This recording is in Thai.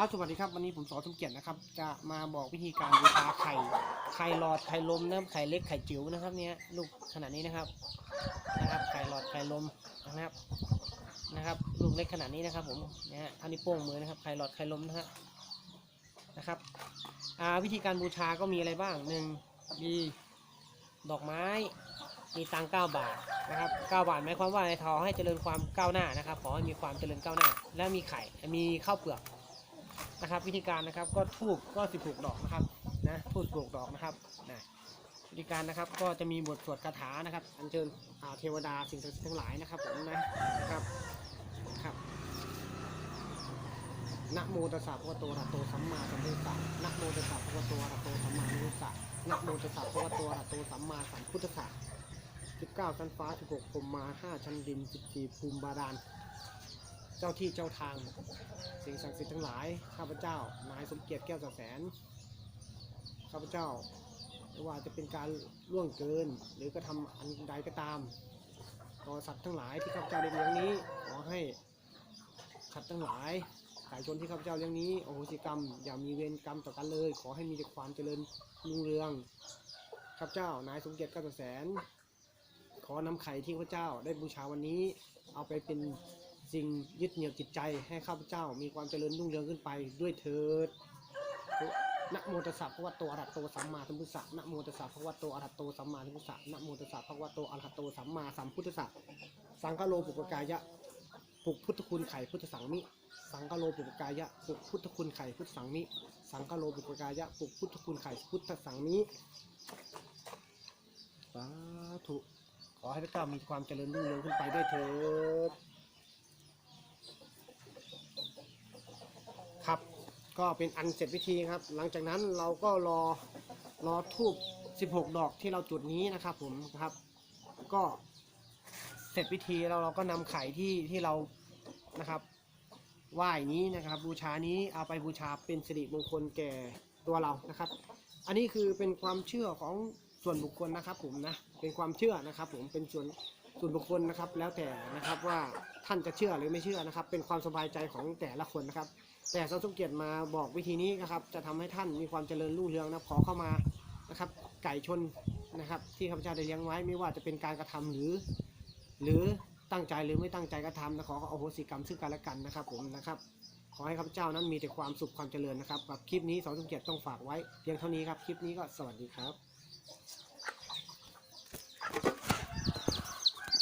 ครับสวัสดีครับวันนี้ผมสอนสมเกียรตินะครับ จะมาบอกวิธีการบูชาไข่ไข่หลอดไข่ลมนะครับไข่เล็กไข่จิ๋วนะครับเนี้ยลูกขนาดนี้นะครับนะครับไข่หลอดไข่ลมนะครับนะครับลูกเล็กขนาดนี้นะครับผมนะฮะท่านี้วโป้งมือนะครับไข่หลอดไข่ลมนะฮะนะครับอ่าวิธีการบูชาก็มีอะไรบ้างหนึ่งมีดอกไม้มีตังเก้าบาทนะครับเก้าบาทหมายความว่าในทอให้เจริญความก้าวหน้านะครับขอให้มีความเจริญก้าวหน้า และมีไข่มีข้าวเปลือก นะครับ วิธีการนะครับก็ทูบก็สิบหกดอกนะครับนะทูบสิบหกดอกนะครับนะวิธีการนะครับก็จะมีบทสวดคาถานะครับ อัญเชิญเทวดาสิ่งศักดิ์สิทธิ์ทั้งหลายนะครับผมนะครับครับนะโมตัสสะภะคะวะโตอะระหะโตสัมมาสัมพุทธัสสะนะโมตัสสะภะคะวะโตอะระหะโตสัมมาสัมพุทธัสสะนะโมตัสสะภะคะวะโตอะระหะโตสัมมาสัมพุทธัสสะสิบเก้าชั้นฟ้าสิบหกพรมมาห้าชั้นดินสิบสี่ภูมิบาดาล เจ้าที่เจ้าทาง สิ่งศักดิ์สิทธิ์ทั้งหลาย ข้าพเจ้า นายสมเกียรติแก้วสแสน ข้าพเจ้าไม่ว่าจะเป็นการล่วงเกิน หรือกระทำอันใดก็ตามต่อสัตว์ทั้งหลายที่ข้าพเจ้าได้เลี้ยงนี้ ขอให้สัตว์ทั้งหลายสายชนที่ข้าพเจ้าเลี้ยงนี้โอโหสิกรรม อย่ามีเวรกรรมต่อกันเลย ขอให้มีแต่ความเจริญรุ่งเรืองข้าพเจ้านายสมเกียรติแก้วแสน ขอนำไข่ที่ข้าพเจ้าได้บูชาวันนี้ เอาไปเป็น สิ่งยึดเหนี่ยวจิตใจให้ข้าพเจ้ามีความเจริญรุ่งเรืองขึ้นไปด้วยเถิดนะโมตัสสะภะคะวะโตอะระหะโตสัมมาสัมพุทธัสสะนะโมตัสสะภะคะวะโตอะระหะโตสัมมาสัมพุทธัสสะนะโมตัสสะภะคะวะโตอะระหะโตสัมมาสัมพุทธัสสะสังฆโลปุปกายะปุกพุทธคุณไข่พุทธสังมิสังฆโลปุปกายะปุกพุทธคุณไข่พุทธสังมิสังฆโลปุปกายะปุกพุทธคุณไข่พุทธสังมิสาธุขอให้พระเจ้ามีความเจริญรุ่งเรืองขึ้นไปด้เถิด ครับ ก็เป็นอันเสร็จพิธีครับ หลังจากนั้นเราก็รอรอทูบ16 ดอกที่เราจุดนี้นะครับ ผมครับ ก็เสร็จพิธีแล้วเราก็นำไข่ที่ที่เรานะครับไหว้นี้นะครับ บูชานี้เอาไปบูชาเป็นสิริมงคลแก่ตัวเรานะครับ อันนี้คือเป็นความเชื่อของส่วนบุคคลนะครับ ผมนะเป็นความเชื่อนะครับ ผมเป็นส่วน ส่วนบุคคลนะครับ แล้วแต่นะครับว่าท่านจะเชื่อหรือไม่เชื่อนะครับ เป็นความสบายใจของแต่ละคนนะครับ แต่สมเกียรติมาบอกวิธีนี้นะครับ จะทำให้ท่านมีความเจริญรุ่งเรืองนะขอเข้ามานะครับ ไก่ชนนะครับ ที่ข้าพเจ้าได้เลี้ยงไว้ไม่ว่าจะเป็นการกระทำหรือ หรือตั้งใจหรือไม่ตั้งใจกระทำนะขออโหสิกรรมซึ่งกันและกันนะครับ ผมนะครับขอให้ข้าพเจ้านั้นมีแต่ความสุขความเจริญนะครับกับคลิปนี้สอนสมเกียรติต้องฝากไว้เพียงเท่านี้ครับ คลิปนี้ก็สวัสดีครับ